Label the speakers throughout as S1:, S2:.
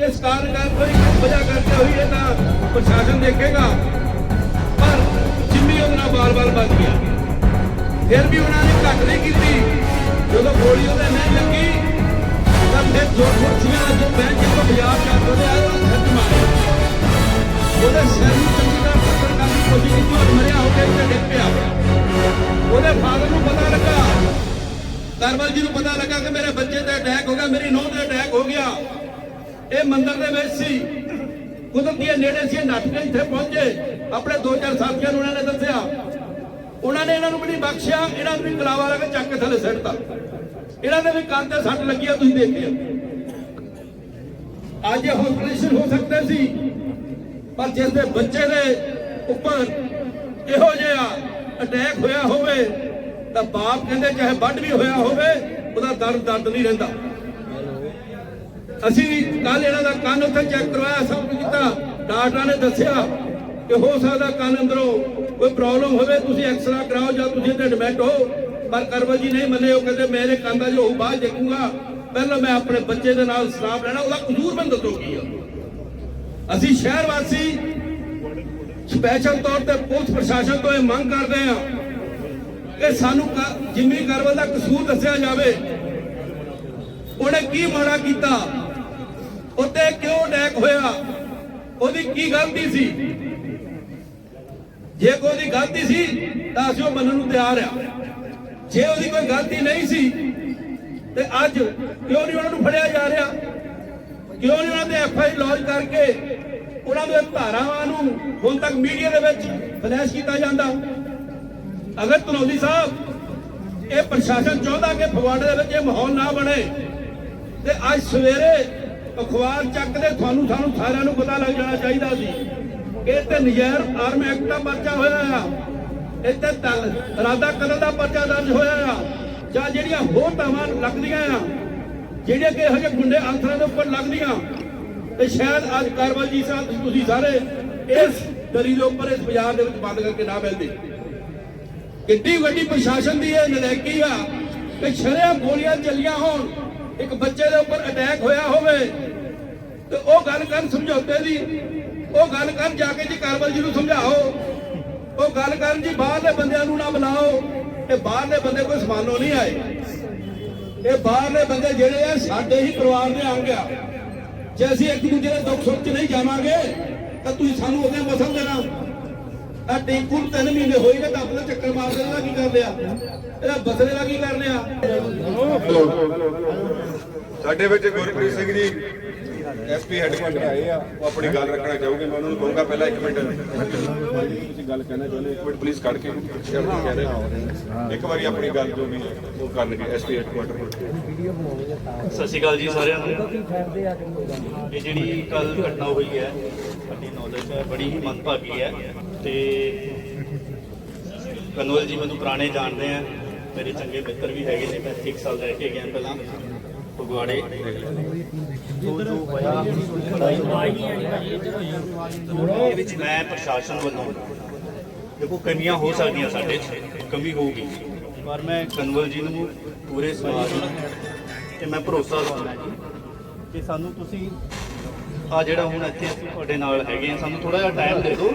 S1: ਕਿਸ ਕਾਰਨ ਕਰ ਕੋਈ ਵਜ੍ਹਾ ਕਰਕੇ ਹੋਈ ਇਹ ਤਾਂ ਪ੍ਰਸ਼ਾਸਨ ਦੇਖੇਗਾ। ਪਰ ਜਿੰਮੀ ਉਹਦੇ ਬਾਰ-ਬਾਰ ਵੱਜ ਗਿਆ ਫਿਰ ਵੀ ਉਹਨਾਂ ਨੇ ਘੱਟ ਨਹੀਂ ਕੀਤੀ। ਜਦੋਂ ਗੋਲੀ ਉਹਦੇ ਨਹੀਂ ਲੱਗੀ, ਤਾਂ ਫਿਰ ਜੋ ਕੁਰਸੀਆਂ ਜੋ ਬੈਂਚ ਤੋਂ ਬਾਜ਼ਾਰ ਜਾ ਕੇ ਆਏ ਛੱਡ ਮਾਰੇ ਉਹਦੇ ਸਿਰ ਨੂੰ ਚੰਗੀ ਤਰ੍ਹਾਂ ਪੱਥਰ ਕਰਨ ਦੀ ਕੋਸ਼ਿਸ਼ ਕੀਤੀ ਔਰ ਮਰਿਆ ਹੋ ਕੇ ਇੱਥੇ ਡਿੱਗ ਪਿਆ। ਉਹਦੇ ਫਾਦਰ ਨੂੰ ਪਤਾ ਲੱਗਾ, ਕਰਮਲ ਜੀ ਨੂੰ ਪਤਾ ਲੱਗਾ ਕਿ ਮੇਰੇ ਬੱਚੇ ਤੇ ਅਟੈਕ ਹੋ ਗਿਆ, ਮੇਰੀ ਨੂੰਹ ਤੇ ਅਟੈਕ ਹੋ ਗਿਆ। ਇਹ ਮੰਦਿਰ ਦੇ ਵਿੱਚ ਸੀ। ਕੁਦਰਤੀ ਨੇੜੇ ਸੀ, ਇਹ ਨੱਠ ਕੇ ਇੱਥੇ ਪਹੁੰਚੇ ਆਪਣੇ ਦੋ ਚਾਰ ਸਾਥੀਆਂ ਨੂੰ ਉਹਨਾਂ ਨੇ ਦੱਸਿਆ। ਉਹਨਾਂ ਨੇ ਇਹਨਾਂ ਨੂੰ ਵੀ ਨਹੀਂ ਬਖਸ਼ਿਆ, ਇਹਨਾਂ ਨੂੰ ਵੀ ਕਲਾਵਾ ਲਾ ਕੇ ਚੱਕ ਕੇ ਥੱਲੇ ਸਿੱਟਤਾ ਇਹਨਾਂ ਦੇ ਵੀ ਕੰਨ ਤੇ ਸੱਟ ਲੱਗੀ ਆ, ਤੁਸੀਂ ਦੇਖਿਆ ਅੱਜ ਇਹ ਹਸਪੀਟਲ ਹੋ ਸਕਦੇ ਸੀ, ਪਰ ਜਿਸ ਦੇ ਬੱਚੇ ਦੇ ਉੱਪਰ ਇਹੋ ਜਿਹਾ ਅਟੈਕ ਹੋਇਆ ਹੋਵੇ, ਤਾਂ ਬਾਪ ਕਹਿੰਦੇ ਚਾਹੇ ਵੱਢ ਵੀ ਹੋਇਆ ਹੋਵੇ, ਉਹਦਾ ਦਰਦ ਦਰਦ ਨਹੀਂ ਰਹਿੰਦਾ। ਅਸੀਂ ਕੱਲ ਇਹਨਾਂ ਦਾ ਕੰਨ ਉੱਥੇ ਚੈੱਕ ਕਰਵਾਇਆ, ਸਭ ਕੁਝ ਕੀਤਾ। ਡਾਕਟਰਾਂ ਨੇ ਦੱਸਿਆ ਕਿ ਹੋ ਸਕਦਾ ਕੰਨ ਅੰਦਰੋਂ ਕੋਈ ਪ੍ਰੋਬਲਮ ਹੋਵੇ, ਤੁਸੀਂ ਐਕਸਰਾ ਕਰਾਓ ਜਾਂ ਤੁਸੀਂ ਇੱਥੇ ਐਡਮਿਟ ਹੋ। ਪਰ ਕਰਵਲ ਜੀ ਨਹੀਂ ਮੰਨੇ, ਉਹ ਕਹਿੰਦੇ ਮੇਰੇ ਕੰਨ ਦਾ ਜੋ ਬਾਅਦ ਦੇਖੂੰਗਾ। ਪਹਿਲਾਂ ਮੈਂ ਆਪਣੇ ਬੱਚੇ ਦੇ ਨਾਲ ਸਲਾਮ ਲੈਣਾ, ਉਹਦਾ ਕਸੂਰ ਮੈਨੂੰ ਦੱਸੋ ਕੀ ਆ। ਅਸੀਂ ਸ਼ਹਿਰ ਵਾਸੀ ਸਪੈਸ਼ਲ ਤੌਰ ਤੇ ਪੁਲਿਸ ਪ੍ਰਸ਼ਾਸਨ ਤੋਂ ਇਹ ਮੰਗ ਕਰਦੇ ਹਾਂ ਕਿ ਸਾਨੂੰ ਜਿੰਮੀ ਕਰਵਲ ਦਾ ਕਸੂਰ ਦੱਸਿਆ ਜਾਵੇ, ਉਹਨੇ ਕੀ ਮਾੜਾ ਕੀਤਾ ਉੱਤੇ ਕਿਉਂ ਅਟੈਕ ਹੋਇਆ? ਉਹਦੀ ਕੀ ਗਲਤੀ ਸੀ? ਜੇ ਕੋਈ ਉਹਦੀ ਗਲਤੀ ਸੀ, ਤਾਂ ਅਸੀਂ ਉਹ ਮੰਨਣ ਨੂੰ ਤਿਆਰ ਆ। ਜੇ ਉਹਦੀ ਕੋਈ ਗਲਤੀ ਨਹੀਂ ਸੀ, ਤੇ ਅੱਜ ਕਿਉਂ ਨਹੀਂ ਉਹਨਾਂ ਨੂੰ ਫੜਿਆ ਜਾ ਰਿਹਾ? ਕਿਉਂ ਨਹੀਂ ਉਹਨਾਂ ਦੇ ਐਫ ਆਈ ਲੌਂਚ ਕਰਕੇ ਉਹਨਾਂ ਦੇ ਧਾਰਾਵਾਂ ਨੂੰ ਹੁਣ ਤੱਕ ਮੀਡੀਆ ਦੇ ਵਿੱਚ ਫਲੈਸ਼ ਕੀਤਾ ਜਾਂਦਾ? ਅਗਰ ਧਨੌਲੀ ਸਾਹਿਬ, ਇਹ ਪ੍ਰਸ਼ਾਸਨ ਚਾਹੁੰਦਾ ਕਿ ਫਗਵਾੜੇ ਦੇ ਵਿੱਚ ਇਹ ਮਾਹੌਲ ਨਾ ਬਣੇ, ਤੇ ਅੱਜ ਸਵੇਰੇ ਅਖਬਾਰ ਚੱਕਦੇ ਤੁਹਾਨੂੰ ਸਾਨੂੰ ਸਾਰਿਆਂ ਨੂੰ ਪਤਾ ਲੱਗ ਜਾਣਾ ਚਾਹੀਦਾ ਸੀ ਇਹ ਤੇ ਨਜਾਇਰ ਆਰਮ ਐਕਟ ਦਾ ਪਰਚਾ ਹੋਇਆ ਆ। ਇੱਥੇ ਤਲ ਇਰਾਦਾ ਕਤਲ ਦਾ ਪਰਚਾ ਦਰਜ ਹੋਇਆ ਆ। ਜਾਂ ਜਿਹੜੀਆਂ ਹੋਰ ਧਾਵਾਂ ਲੱਗਦੀਆਂ ਆ, ਜਿਹੜੀਆਂ ਕਿ ਇਹੋ ਜਿਹੇ ਗੁੰਡੇ ਅੰਸਰਾਂ ਦੇ ਉੱਪਰ ਲੱਗਦੀਆਂ। ਤੇ ਸ਼ਾਇਦ ਅੱਜ ਕਾਰਵਾਈ ਜੀ ਸਾਹਿਬ, ਤੁਸੀਂ ਸਾਰੇ ਇਸ ਦਰੀ ਦੇ ਉੱਪਰ, ਇਸ ਬਾਜ਼ਾਰ ਦੇ ਵਿੱਚ ਬੰਦ ਕਰਕੇ ਨਾ ਮਿਲਦੇ। ਕਿੱਡੀ ਵੱਡੀ ਪ੍ਰਸ਼ਾਸਨ ਦੀ ਇਹ ਨਲਾਇਕੀ ਆ ਕਿ ਸ਼ਰਿਆਂ ਗੋਲੀਆਂ ਚੱਲੀਆਂ ਹੋਣ, ਇੱਕ ਬੱਚੇ ਦੇ ਉੱਪਰ ਅਟੈਕ ਹੋਇਆ ਹੋਵੇ। ਤੇ ਉਹ ਗੱਲ ਕਰਨ ਸਮਝੌਤੇ ਦੀ, ਉਹ ਗੱਲ ਕਰਨ ਜਾ ਕੇ ਜੀ ਕਾਰਵਾਈ ਜੀ ਨੂੰ ਸਮਝਾਓ। ਉਹ ਗੱਲ ਕਰਨ ਜੀ ਬਾਹਰਲੇ ਬੰਦਿਆਂ ਨੂੰ ਨਾ ਬੁਲਾਓ ਇਹ ਬਾਹਰਲੇ ਬੰਦੇ ਕੋਈ ਸਮਾਨੋ ਨਹੀਂ ਆਏ। ਇਹ ਬਾਹਰਲੇ ਬੰਦੇ ਜਿਹੜੇ ਆ, ਸਾਡੇ ਹੀ ਪਰਿਵਾਰ ਦੇ ਅੰਗ ਆ। ਜੇ ਅਸੀਂ ਇੱਕ ਦੂਜੇ ਦੇ ਦੁੱਖ ਸੁੱਖ 'ਚ ਨਹੀਂ ਜਾਵਾਂਗੇ, ਤਾਂ ਤੁਸੀਂ ਸਾਨੂੰ ਉਹਦੇ ਮਸਲ ਦੇਣਾ। ਆ ਟਿੰਕੂ ਤਿੰਨ ਮਹੀਨੇ ਹੋਏ ਨੇ, ਤਾਂ ਆਪਣੇ ਚੱਕਰ ਮਾਰਦੇ ਦਾ ਕੀ ਕਰ ਲਿਆ ਇਹਦਾ ਬਸਲੇ ਦਾ ਕੀ ਕਰ ਲਿਆ
S2: ਸਾਡੇ ਵਿੱਚ ਗੁਰਪ੍ਰੀਤ ਸਿੰਘ ਜੀ ਐਸਪੀ ਹੈੱਡਕੁਆਟਰ ਆਏ ਆ ਉਹ ਆਪਣੀ ਗੱਲ ਰੱਖਣਾ ਚਾਹੋਗੇ ਮੈਂ ਉਹਨਾਂ ਨੂੰ ਕਹੂੰਗਾ ਪਹਿਲਾਂ ਇੱਕ ਮਿੰਟ। ਤੁਸੀਂ ਗੱਲ ਕਹਿਣਾ ਚਾਹੁੰਦੇ ਇੱਕ ਮਿੰਟ ਪਲੀਜ਼ ਕੱਢ ਕੇ। ਕਹਿ ਰਹੇ ਇੱਕ ਵਾਰੀ ਆਪਣੀ ਗੱਲ ਜੋ ਵੀ ਹੈ ਉਹ ਕਰਨਗੇ ਐਸਪੀ ਹੈੱਡਕੁਆਟਰ
S3: ਸਤਿ ਸ਼੍ਰੀ ਅਕਾਲ ਜੀ ਸਾਰਿਆਂ ਨੂੰ। ਇਹ ਜਿਹੜੀ ਕੱਲ ਘਟਨਾ ਹੋਈ ਹੈ ਸਾਡੀ ਨੌਲੇਜ ਹੈ ਬੜੀ ਹੀ ਮੰਦਭਾਗੀ ਹੈ। ਤੇ ਕਨਵਲ ਜੀ ਮੈਨੂੰ ਪੁਰਾਣੇ ਜਾਣਦੇ ਆ। ਮੇਰੇ ਚੰਗੇ ਮਿੱਤਰ ਵੀ ਹੈਗੇ ਨੇ ਮੈਂ ਇੱਕ ਸਾਲ ਰਹਿ ਕੇ ਗਿਆ ਪਹਿਲਾਂ ਫਗਵਾੜੇ। ਜੋ ਵਿੱਚ ਮੈਂ ਪ੍ਰਸ਼ਾਸਨ ਵੱਲੋਂ ਦੇਖੋ, ਕਮੀਆਂ ਹੋ ਸਕਦੀਆਂ ਸਾਡੇ 'ਚ, ਕਮੀ ਹੋਊਗੀ। ਪਰ ਮੈਂ ਕਨਵਲ ਜੀ ਨੂੰ ਪੂਰੇ ਸਮਾਜ ਨੂੰ ਤੇ ਮੈਂ ਭਰੋਸਾ ਦਿਵਾਉਣਾ ਜੀ ਕਿ ਸਾਨੂੰ ਤੁਸੀਂ ਆ ਜਿਹੜਾ ਹੁਣ ਇੱਥੇ ਅਸੀਂ ਤੁਹਾਡੇ ਨਾਲ ਹੈਗੇ ਆ ਸਾਨੂੰ ਥੋੜਾ ਜਿਹਾ ਟਾਈਮ ਦੇ ਦਿਓ।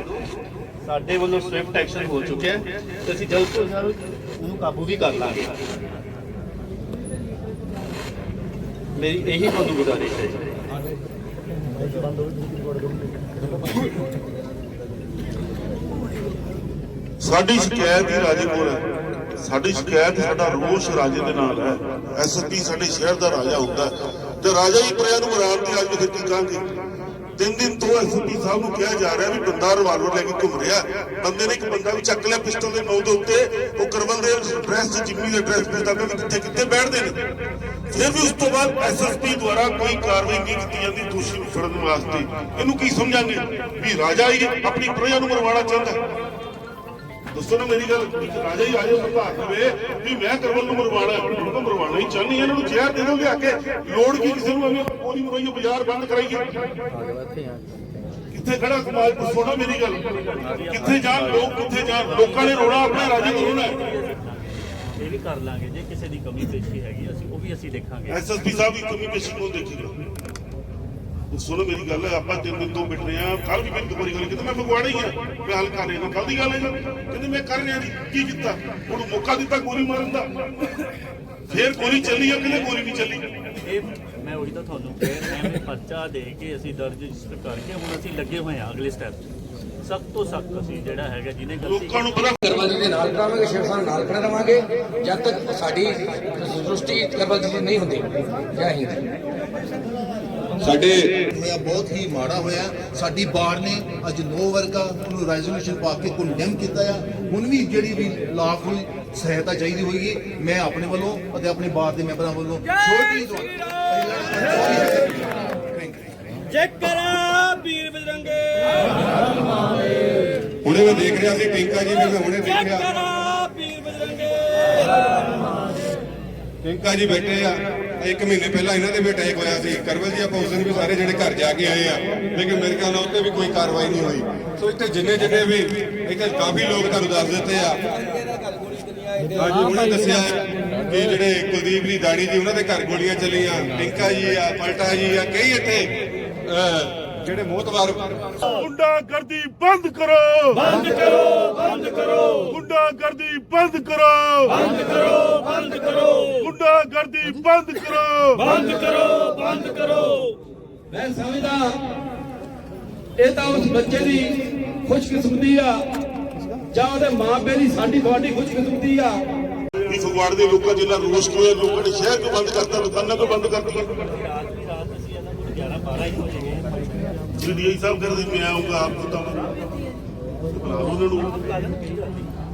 S3: ਸਾਡੇ ਵੱਲੋਂ ਸਵਿਫਟ ਐਕਸ਼ਨ ਹੋ ਚੁੱਕਿਆ ਹੈ ਤੇ ਅਸੀਂ ਜਲਦ ਤੋਂ ਜਲਦ ਉਹਨੂੰ ਕਾਬੂ ਵੀ ਕਰ ਲਾਂਗੇ। ਮੇਰੀ ਇਹੀ ਤੁਹਾਨੂੰ ਗੁਜ਼ਾਰਿਸ਼ ਹੈ
S4: ਸਾਡੀ ਸ਼ਿਕਾਇਤ ਹੀ ਰਾਜੇ ਕੋਲ ਹੈ। ਸਾਡੀ ਸ਼ਿਕਾਇਤ ਸਾਡਾ ਰੋਸ਼ ਰਾਜੇ ਦੇ ਨਾਲ ਹੈ। ਐਸਪੀ ਸਾਡੇ ਸ਼ਹਿਰ ਦਾ ਰਾਜਾ ਹੁੰਦਾ ਤੇ ਰਾਜਾ ਹੀ ਪ੍ਰਜਾ ਨੂੰ ਮਰਾਉਣ ਦੀ ਅੱਜ ਫਿਰ ਕੀ ਤਿੰਨ ਦਿਨ ਤੋਂ ਐਸਪੀ ਸਾਹਿਬ ਨੂੰ ਕਿਹਾ ਜਾ ਰਿਹਾ ਵੀ ਬੰਦਾ ਰਿਵਾਲਵਰ ਲੈ ਕੇ ਘੁੰਮ ਰਿਹਾ ਬੰਦੇ ਨੇ ਇੱਕ ਬੰਦਾ ਵੀ ਚੱਕ ਲਿਆ ਪਿਸਟਲ ਦੇ ਨੌ ਦੇ ਉੱਤੇ। ਉਹ ਕਰਵਲ ਦੇ ਡਰੈਸ ਜਿੰਮੀ ਦੇ ਡਰੈਸ ਪੁੱਛਦਾ ਪਿਆ ਕਿੱਥੇ ਕਿੱਥੇ ਬੈਠਦੇ ਨੇ। ਫਿਰ ਵੀ ਉਸ ਤੋਂ ਬਾਅਦ ਐਸਐਸਪੀ ਦੁਆਰਾ ਕੋਈ ਕਾਰਵਾਈ ਨਹੀਂ ਕੀਤੀ ਜਾਂਦੀ, ਦੋਸ਼ੀ ਨੂੰ ਫੜਨ ਵਾਸਤੇ, ਇਹਨੂੰ ਕੀ ਸਮਝਾਂਗੇ? ਵੀ ਰਾਜਾ ਹੀ ਆਪਣੀ ਪ੍ਰਜਾ ਨੂੰ ਮਰਵਾਉਣਾ ਚਾਹੁੰਦਾ ਦੱਸੋ ਨਾ ਮੇਰੀ ਗੱਲ ਰਾਜਾ ਹੀ ਆਜੋ ਸੰਭਾਲ ਲਵੇ ਵੀ ਮੈਂ ਕਰਵਲ ਨੂੰ ਮਰਵਾਣਾ ਹੈ। ਤਾਂ ਮਰਵਾਣਾ ਹੀ ਚਾਹਨੀ ਇਹਨਾਂ ਨੂੰ ਜ਼ਹਿਰ ਦੇ ਦੋਗੇ ਆ ਕੇ, ਲੋੜ ਕੀ ਕਿਸੇ ਨੂੰ ਐਵੇਂ ਗੋਲੀ ਮਰਵਾਈਓ, ਬਾਜ਼ਾਰ ਬੰਦ ਕਰਾਈਏ। ਕਿੱਥੇ ਖੜਾ ਸਮਾਜ ਦੱਸੋ ਨਾ ਮੇਰੀ ਗੱਲ, ਕਿੱਥੇ ਜਾਣ ਲੋਕ, ਕਿੱਥੇ ਜਾਣ, ਲੋਕਾਂ ਨੇ ਰੋਣਾ ਆਪਣਾ ਰਾਜਾ ਨੂੰ ਰੋਣਾ
S3: ਇਹ ਵੀ ਕਰ ਲਾਂਗੇ, ਜੇ ਕਿਸੇ ਦੀ ਕਮੀ ਪੇਸ਼ੀ ਹੈਗੀ ਵੀ ਅਸੀਂ ਦੇਖਾਂਗੇ।
S4: ਐਸਐਸਪੀ ਸਾਹਿਬ ਦੀ ਕਮੀ ਪੇਸ਼ੀ ਕੋਲ ਦੇਖੀਗਾ? ਸੁਣੋ ਮੇਰੀ ਗੱਲ ਆਪਾਂ ਤਿੰਨ ਦਿਨ ਤੋਂ ਬਿਠ ਰਹੇ ਆ ਕੱਲ ਵੀ ਮੈਨੂੰ ਦੁਬਾਰੀ ਗੱਲ ਕੀਤੀ ਮੈਂ ਫਗਵਾੜਾ ਹੀ ਆ। ਮੈਂ ਹੱਲ ਕਰ ਰਿਹਾ ਕੱਲ ਦੀ ਗੱਲ ਹੈ ਜੀ। ਕਹਿੰਦੇ ਮੈਂ ਕਰ ਰਿਹਾ ਜੀ। ਕੀ ਕੀਤਾ? ਉਹਨੂੰ ਮੌਕਾ ਦਿੱਤਾ ਗੋਲੀ ਮਾਰਨ ਦਾ। ਫੇਰ ਗੋਲੀ ਚੱਲੀ ਆ ਕਿਨੇ ਗੋਲੀ ਨਹੀਂ ਚੱਲੀ?
S3: ਇਹ ਮੈਂ ਉਹੀ ਤਾਂ ਤੁਹਾਨੂੰ ਕਹਿ ਰਿਹਾ ਮੈਂ ਪਰਚਾ ਦੇ ਕੇ ਅਸੀਂ ਦਰਜ ਰਜਿਸਟਰ ਕਰਕੇ ਹੁਣ ਅਸੀਂ ਲੱਗੇ ਹੋਏ ਹਾਂ ਅਗਲੇ ਸਟੈਪ ਸਖਤ ਤੋਂ ਸਖਤ ਅਸੀਂ ਜਿਹੜਾ ਹੈਗਾ ਜਿਹਨੇ ਗਲਤੀ
S4: ਲੋਕਾਂ ਨੂੰ ਪਤਾ
S5: ਜੀ ਦੇ ਨਾਲ ਕਰਾਵਾਂਗੇ ਸ਼ਿਵ ਸਾਹਿਬ ਨਾਲ ਖੜੇ ਰਵਾਂਗੇ। ਜਦ ਤੱਕ ਸਾਡੀ ਸ੍ਰਿਸ਼ਟੀ ਕਰਮਲ ਜੀ ਨਹੀਂ ਹੁੰਦੀ। ਜੈ ਹਿੰਦ
S2: ਸਾਡੇ
S6: ਹੋਇਆ ਬਹੁਤ ਹੀ ਮਾੜਾ ਹੋਇਆ। ਸਾਡੀ ਬਾਰ ਨੇ ਅੱਜ ਨੋ ਵਰਗਾ ਉਹਨੂੰ ਰੈਜ਼ੋਲੂਸ਼ਨ ਪਾ ਕੇ ਕੰਡੈਮ ਕੀਤਾ ਆ। ਹੁਣ ਵੀ ਜਿਹੜੀ ਵੀ ਲਾਖ ਨੂੰ ਸਹਾਇਤਾ ਚਾਹੀਦੀ ਹੋਏਗੀ ਮੈਂ ਆਪਣੇ ਵੱਲੋਂ ਅਤੇ ਆਪਣੇ ਬਾਰ ਦੇ ਮੈਂਬਰਾਂ ਵੱਲੋਂ ਛੋਟੀ
S2: ਹੁਣੇ ਮੈਂ ਦੇਖ ਰਿਹਾ ਸੀ ਟਿੰਕਾ ਜੀ ਵੀ ਮੈਂ ਹੁਣੇ ਦੇਖਿਆ। ਟਿੰਕਾ ਜੀ ਬੈਠੇ ਆ। ਇੱਕ ਮਹੀਨੇ ਪਹਿਲਾਂ ਇਹਨਾਂ ਦੇ ਵੀ ਅਟੈਕ ਹੋਇਆ ਸੀ। ਕਰਵਲ ਜੀ ਆਪਾਂ ਉਸ ਦਿਨ ਵੀ ਸਾਰੇ ਜਿਹੜੇ ਘਰ ਜਾ ਕੇ ਆਏ ਆ। ਲੇਕਿਨ ਮੇਰੇ ਖਿਆਲ ਨਾਲ ਉੱਤੇ ਵੀ ਕੋਈ ਕਾਰਵਾਈ ਨਹੀਂ ਹੋਈ। ਸੋ ਇੱਥੇ ਜਿੰਨੇ ਜਿੰਨੇ ਵੀ ਇੱਥੇ ਕਾਫੀ ਲੋਕ ਤੁਹਾਨੂੰ ਦੱਸ ਦਿੱਤੇ ਆ। ਅੱਜ ਉਹਨਾਂ ਦੱਸਿਆ ਕਿ ਜਿਹੜੇ ਕੁਲਦੀਪ ਦੀ ਦਾੜੀ ਜੀ ਉਹਨਾਂ ਦੇ ਘਰ ਗੋਲੀਆਂ ਚੱਲੀਆਂ। ਟਿੰਕਾ ਜੀ ਆ ਪਲਟਾ ਜੀ ਆ ਕਈ ਇੱਥੇ ਅਹ, ਜਿਹੜੇ ਮੋਤਵਾਰ
S4: ਗੁੰਡਾਗਰਦੀ ਬੰਦ ਕਰੋ। ਬੰਦ ਕਰੋ ਬੰਦ ਕਰੋ। ਗੁੰਡਾਗਰਦੀ ਬੰਦ ਕਰੋ। ਬੰਦ ਕਰੋ ਬੰਦ ਕਰੋ। ਗੁੰਡਾਗਰਦੀ ਬੰਦ ਕਰੋ।
S1: ਮੈਂ ਸਮਝਦਾ ਇਹ ਤਾਂ ਉਸ ਬੱਚੇ ਦੀ ਖੁਸ਼ਕਿਸਮਤੀ ਆ। ਜਾਂ ਉਹਦੇ ਮਾਪੇ ਦੀ ਸਾਡੀ ਤੁਹਾਡੀ ਖੁਸ਼ਕਿਸਮਤੀ ਆ।
S4: ਵੀ ਫਗਵਾੜੇ ਦੇ ਲੋਕਾਂ ਜਿੰਨਾ ਰੋਸ ਹੋਇਆ ਲੋਕਾਂ ਨੇ ਸ਼ਹਿਰ ਨੂੰ ਬੰਦ ਕਰਤਾ ਦੁਕਾਨਾਂ ਤੋਂ ਬੰਦ ਕਰਤੀਆਂ
S3: ਰਾਤ ਦੀ ਰਾਤ ਅਸੀਂ ਇਹਨਾਂ ਨੂੰ 11 12 ਹੀ ਵਜੇ ਗਏ
S4: ਜੀਡੀਆਈ ਸਾਹਿਬ ਕਹਿੰਦੇ ਮੈਂ ਆਉਂਗਾ ਆਪ ਤੋਂ ਤਾਂ ਬੁਲਾ ਲਓ ਉਹਨਾਂ ਨੂੰ।